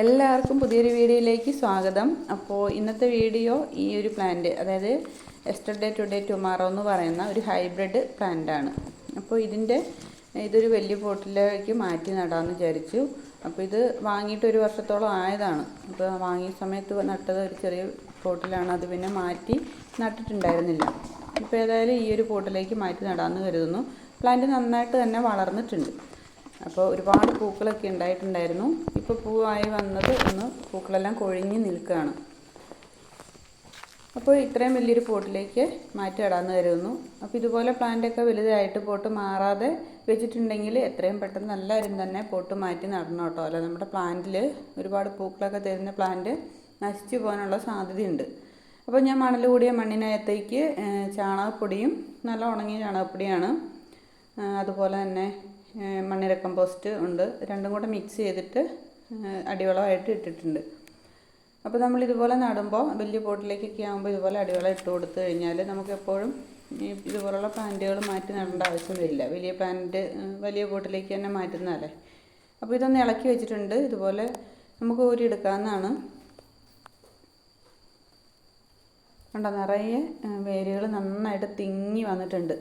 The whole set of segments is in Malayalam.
എല്ലാവർക്കും പുതിയൊരു വീഡിയോയിലേക്ക് സ്വാഗതം. അപ്പോൾ ഇന്നത്തെ വീഡിയോ ഈ ഒരു പ്ലാന്റ് അതായത് എസ്റ്റർഡേ ടുഡേ ടുമാറോ എന്ന് പറയുന്ന ഒരു ഹൈബ്രിഡ് പ്ലാന്റാണ് അപ്പോൾ ഇതിന്റെ ഇതൊരു വലിയ പോട്ടിലേക്ക് മാറ്റി നടാമെന്ന് വിചാരിച്ചു. അപ്പോൾ ഇത് വാങ്ങിയിട്ട് ഒരു വർഷത്തോളം ആയതാണ്. അപ്പോൾ വാങ്ങിയ സമയത്ത് നട്ടത് ഒരു ചെറിയ പോട്ടിലാണ്. അത് പിന്നെ മാറ്റി നട്ടിട്ടുണ്ടായിരുന്നില്ല. ഇപ്പോൾ ഏതായാലും ഈ ഒരു പോട്ടിലേക്ക് മാറ്റി നടാമെന്ന് കരുതുന്നു. പ്ലാന്റ് നന്നായിട്ട് തന്നെ വളർന്നിട്ടുണ്ട്. അപ്പോൾ ഒരുപാട് പൂക്കളൊക്കെ ഉണ്ടായിട്ടുണ്ടായിരുന്നു. ഇപ്പോൾ പൂവായി വന്നത് ഒന്ന് പൂക്കളെല്ലാം കൊഴിഞ്ഞ് നിൽക്കുകയാണ്. അപ്പോൾ ഇത്രയും വലിയൊരു പോട്ടിലേക്ക് മാറ്റി ഇടാമെന്ന് കരുതുന്നു. അപ്പോൾ ഇതുപോലെ പ്ലാന്റൊക്കെ വലുതായിട്ട് പോട്ട് മാറാതെ വെച്ചിട്ടുണ്ടെങ്കിൽ എത്രയും പെട്ടെന്ന് എല്ലാവരും തന്നെ പോട്ട് മാറ്റി നടണം കേട്ടോ. അല്ല നമ്മുടെ പ്ലാന്റിൽ ഒരുപാട് പൂക്കളൊക്കെ തരുന്ന പ്ലാന്റ് നശിച്ചു പോകാനുള്ള സാധ്യതയുണ്ട്. അപ്പോൾ ഞാൻ മണൽ കൂടിയ മണ്ണിനകത്തേക്ക് ചാണകപ്പൊടിയും നല്ല ഉണങ്ങിയ ചാണകപ്പൊടിയാണ്. അതുപോലെ തന്നെ മണ്ണിര കമ്പോസ്റ്റ് ഉണ്ട്. രണ്ടും കൂടെ മിക്സ് ചെയ്തിട്ട് അടിവളമായിട്ട് ഇട്ടിട്ടുണ്ട്. അപ്പോൾ നമ്മൾ ഇതുപോലെ നടുമ്പോൾ വലിയ പോട്ടിലേക്കൊക്കെ ആകുമ്പോൾ ഇതുപോലെ അടിവളം ഇട്ട് കൊടുത്തു കഴിഞ്ഞാൽ നമുക്ക് എപ്പോഴും ഈ ഇതുപോലുള്ള പ്ലാന്റുകൾ മാറ്റി നടേണ്ട ആവശ്യം വരില്ല. വലിയ പ്ലാന്റ് വലിയ പോട്ടിലേക്ക് തന്നെ മാറ്റുന്നതല്ലേ? അപ്പോൾ ഇതൊന്ന് ഇളക്കി വെച്ചിട്ടുണ്ട്. ഇതുപോലെ നമുക്ക് ഊരിയെടുക്കാവുന്നതാണ്. കണ്ടോ? നിറയെ വേരുകൾ നന്നായിട്ട് തിങ്ങി വന്നിട്ടുണ്ട്.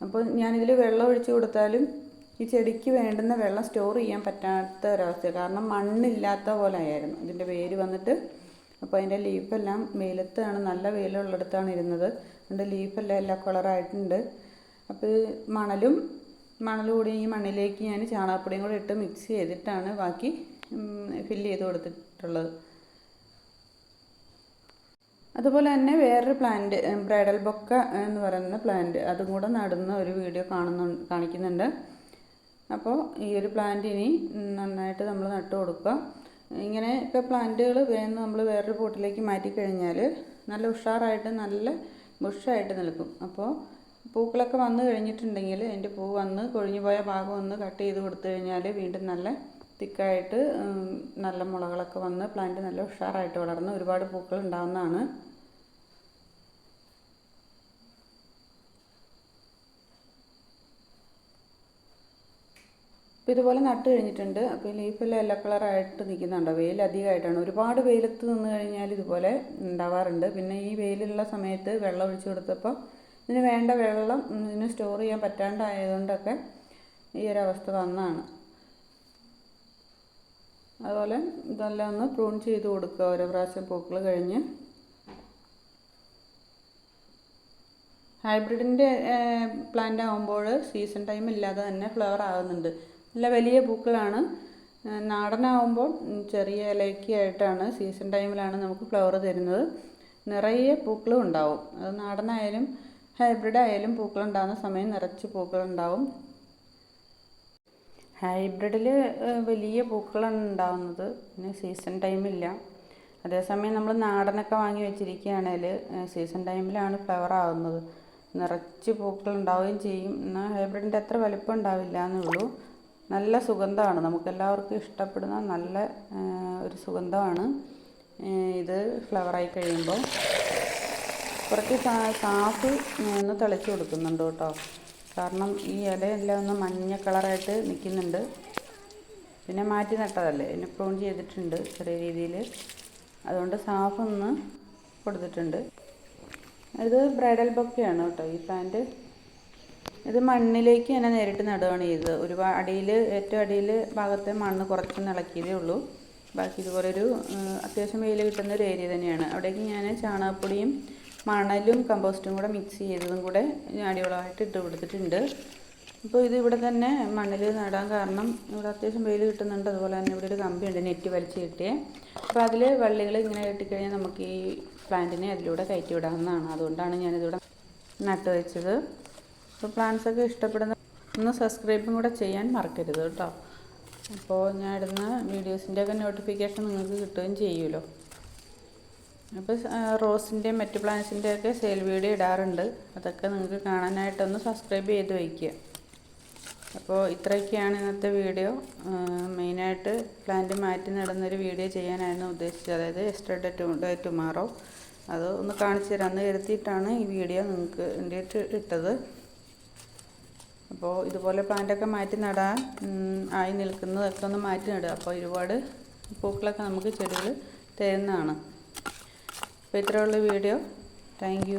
അപ്പോൾ ഞാനിതിൽ വെള്ളം ഒഴിച്ച് കൊടുത്താലും ഈ ചെടിക്ക് വേണ്ടുന്ന വെള്ളം സ്റ്റോർ ചെയ്യാൻ പറ്റാത്ത ഒരവസ്ഥ കാരണം മണ്ണില്ലാത്ത പോലെ ആയിരുന്നു ഇതിന്റെ വേര് വന്നിട്ട് അപ്പോൾ അതിന്റെ ലീഫെല്ലാം വെയിലത്താണ് നല്ല വെയിലുള്ളിടത്താണ് ഇരുന്നത്. അതിന്റെ ലീഫെല്ലാം എല്ലാ കളറായിട്ടുണ്ട് അപ്പോൾ മണലും മണൽ കൂടി ഈ മണ്ണിലേക്ക് ഞാൻ ചാണകപ്പൊടിയും കൂടി ഇട്ട് മിക്സ് ചെയ്തിട്ടാണ് ബാക്കി ഫില്ല് ചെയ്ത് കൊടുത്തിട്ടുള്ളത്. അതുപോലെ തന്നെ വേറൊരു പ്ലാന്റ് ബ്രൈഡൽ ബൊക്ക എന്ന് പറയുന്ന പ്ലാന്റ് അതും കൂടെ നടുന്ന ഒരു വീഡിയോ കാണുന്നു കാണിക്കുന്നുണ്ട്. അപ്പോൾ ഈ ഒരു പ്ലാന്റ് ഇനി നന്നായിട്ട് നമ്മൾ നട്ടു കൊടുക്കുക. ഇങ്ങനെയൊക്കെ പ്ലാന്റുകൾ വേഗം നമ്മൾ വേറൊരു പോട്ടിലേക്ക് മാറ്റിക്കഴിഞ്ഞാൽ നല്ല ഉഷാറായിട്ട് നല്ല ബുഷായിട്ട് നിൽക്കും. അപ്പോൾ പൂക്കളൊക്കെ വന്നു കഴിഞ്ഞിട്ടുണ്ടെങ്കിൽ അതിന്റെ പൂ വന്ന് കൊഴിഞ്ഞു പോയ ഭാഗം ഒന്ന് കട്ട് ചെയ്ത് കൊടുത്തു കഴിഞ്ഞാൽ വീണ്ടും നല്ല തിക്കായിട്ട് നല്ല മുളകളൊക്കെ വന്ന് പ്ലാന്റ് നല്ല ഉഷാറായിട്ട് വളർന്ന് ഒരുപാട് പൂക്കൾ ഉണ്ടാകുന്നതാണ് അപ്പോൾ ഇതുപോലെ നട്ട് കഴിഞ്ഞിട്ടുണ്ട്. അപ്പോൾ ലീഫെല്ലാം യെല്ലോ കളറായിട്ട് നിൽക്കുന്നുണ്ടോ വെയിൽ അധികമായിട്ടാണ്. ഒരുപാട് വെയിലത്ത് നിന്ന് കഴിഞ്ഞാൽ ഇതുപോലെ ഉണ്ടാവാറുണ്ട്. പിന്നെ ഈ വെയിലുള്ള സമയത്ത് വെള്ളം ഒഴിച്ചു കൊടുത്തപ്പോൾ ഇതിന് വേണ്ട വെള്ളം ഇതിന് സ്റ്റോർ ചെയ്യാൻ പറ്റാണ്ടായതുകൊണ്ടൊക്കെ ഈ ഒരു അവസ്ഥ വന്നതാണ്. അതുപോലെ ഇതെല്ലാം ഒന്ന് പ്രൂൺ ചെയ്ത് കൊടുക്കുക. ഓരോ പ്രാവശ്യം പൂക്കൾ കഴിഞ്ഞ്. ഹൈബ്രിഡിന്റെ പ്ലാന്റ് ആകുമ്പോൾ സീസൺ ടൈം ഇല്ലാതെ തന്നെ ഫ്ലവർ ആകുന്നുണ്ട് നല്ല വലിയ പൂക്കളാണ്. നാടനാവുമ്പോൾ ചെറിയ ഇലയ്ക്കായിട്ടാണ് സീസൺ ടൈമിലാണ് നമുക്ക് ഫ്ലവർ തരുന്നത്. നിറയെ പൂക്കളും ഉണ്ടാവും. അത് നാടനായാലും ഹൈബ്രിഡ് ആയാലും പൂക്കളുണ്ടാകുന്ന സമയം നിറച്ച് പൂക്കളുണ്ടാവും. ഹൈബ്രിഡിൽ വലിയ പൂക്കളാണ് ഉണ്ടാവുന്നത്. പിന്നെ സീസൺ ടൈമില്ല. അതേസമയം നമ്മൾ നാടനൊക്കെ വാങ്ങി വെച്ചിരിക്കുകയാണെങ്കിൽ സീസൺ ടൈമിലാണ് ഫ്ലവർ ആവുന്നത്. നിറച്ച് പൂക്കളുണ്ടാവുകയും ചെയ്യും. എന്നാൽ ഹൈബ്രിഡിന്റെ അത്ര വലിപ്പം ഉണ്ടാവില്ല എന്നുള്ളൂ. നല്ല സുഗന്ധമാണ്. നമുക്കെല്ലാവർക്കും ഇഷ്ടപ്പെടുന്ന നല്ല ഒരു സുഗന്ധമാണ്. ഇത് ഫ്ലവറായി കഴിയുമ്പോൾ കുറച്ച് സാഫ് ഒന്ന് തെളിച്ച് കൊടുക്കുന്നുണ്ട് കേട്ടോ. കാരണം ഈ ഇലയെല്ലാം ഒന്ന് മഞ്ഞ കളറായിട്ട് നിൽക്കുന്നുണ്ട്. പിന്നെ മാറ്റി നട്ടതല്ലേ? എന്നെ പ്രൂൺ ചെയ്തിട്ടുണ്ട് ചെറിയ രീതിയിൽ. അതുകൊണ്ട് സാഫ് ഒന്ന് കൊടുത്തിട്ടുണ്ട്. ഇത് ബ്രൈഡൽ ബൊക്കെയാണ് കേട്ടോ ഈ പ്ലാന്റ് ഇത് മണ്ണിലേക്ക് തന്നെ നേരിട്ട് നടുകയാണ് ചെയ്തത്. ഒരു അടിയിൽ ഏറ്റവും അടിയിൽ ഭാഗത്തെ മണ്ണ് കുറച്ച് ഇളക്കിയതേ ഉള്ളൂ. ബാക്കി ഇതുപോലെ ഒരു അത്യാവശ്യം വെയിൽ കിട്ടുന്ന ഒരു ഏരിയ തന്നെയാണ്. അവിടേക്ക് ഞാൻ ചാണകപ്പൊടിയും മണലും കമ്പോസ്റ്റും കൂടെ മിക്സ് ചെയ്തതും കൂടെ അടിവളമായിട്ട് ഇട്ട് കൊടുത്തിട്ടുണ്ട്. അപ്പോൾ ഇത് ഇവിടെ തന്നെ മണ്ണിൽ നടാൻ കാരണം ഇവിടെ അത്യാവശ്യം വെയിൽ കിട്ടുന്നുണ്ട്. അതുപോലെ തന്നെ ഇവിടെ ഒരു കമ്പിയുണ്ട് നെറ്റ് വലിച്ച് കിട്ടിയേ. അപ്പോൾ അതിൽ വള്ളികൾ ഇങ്ങനെ കെട്ടിക്കഴിഞ്ഞാൽ നമുക്ക് ഈ പ്ലാന്റിനെ അതിലൂടെ കയറ്റി വിടാവുന്നതാണ്. അതുകൊണ്ടാണ് ഞാനിതിവിടെ നട്ട് വെച്ചത്. അപ്പോൾ പ്ലാന്റ്സ് ഒക്കെ ഇഷ്ടപ്പെടുന്ന ഒന്ന് സബ്സ്ക്രൈബും കൂടെ ചെയ്യാൻ മറക്കരുത് കേട്ടോ. അപ്പോൾ ഞാൻ ഇടുന്ന വീഡിയോസിന്റെ ഒക്കെ നോട്ടിഫിക്കേഷൻ നിങ്ങൾക്ക് കിട്ടുകയും ചെയ്യുമല്ലോ. അപ്പോൾ റോസിന്റെയും മറ്റ് പ്ലാന്റ്സിന്റെ ഒക്കെ സെയിൽ വീഡിയോ ഇടാറുണ്ട്. അതൊക്കെ നിങ്ങൾക്ക് കാണാനായിട്ടൊന്ന് സബ്സ്ക്രൈബ് ചെയ്ത് വയ്ക്കുക. അപ്പോൾ ഇത്രയൊക്കെയാണ് ഇന്നത്തെ വീഡിയോ മെയിനായിട്ട് പ്ലാന്റ് മാറ്റി നടുന്നൊരു വീഡിയോ ചെയ്യാനായിരുന്നു ഉദ്ദേശിച്ചത്. അതായത് എസ്റ്റർഡേ ടു ഡേ ടുമാറോ അത് ഒന്ന് കാണിച്ചു തരാം അന്ന് കരുത്തിയിട്ടാണ് ഈ വീഡിയോ നിങ്ങൾക്ക് ഇട്ടത്. അപ്പോൾ ഇതുപോലെ പ്ലാന്റൊക്കെ മാറ്റി നടാൻ ആയി നിൽക്കുന്നതൊക്കെ ഒന്ന് മാറ്റി നടുക. അപ്പോൾ ഒരുപാട് പൂക്കളൊക്കെ നമുക്ക് ചെടികൾ തരുന്നതാണ് അപ്പോൾ ഇത്രയുള്ള വീഡിയോ. താങ്ക്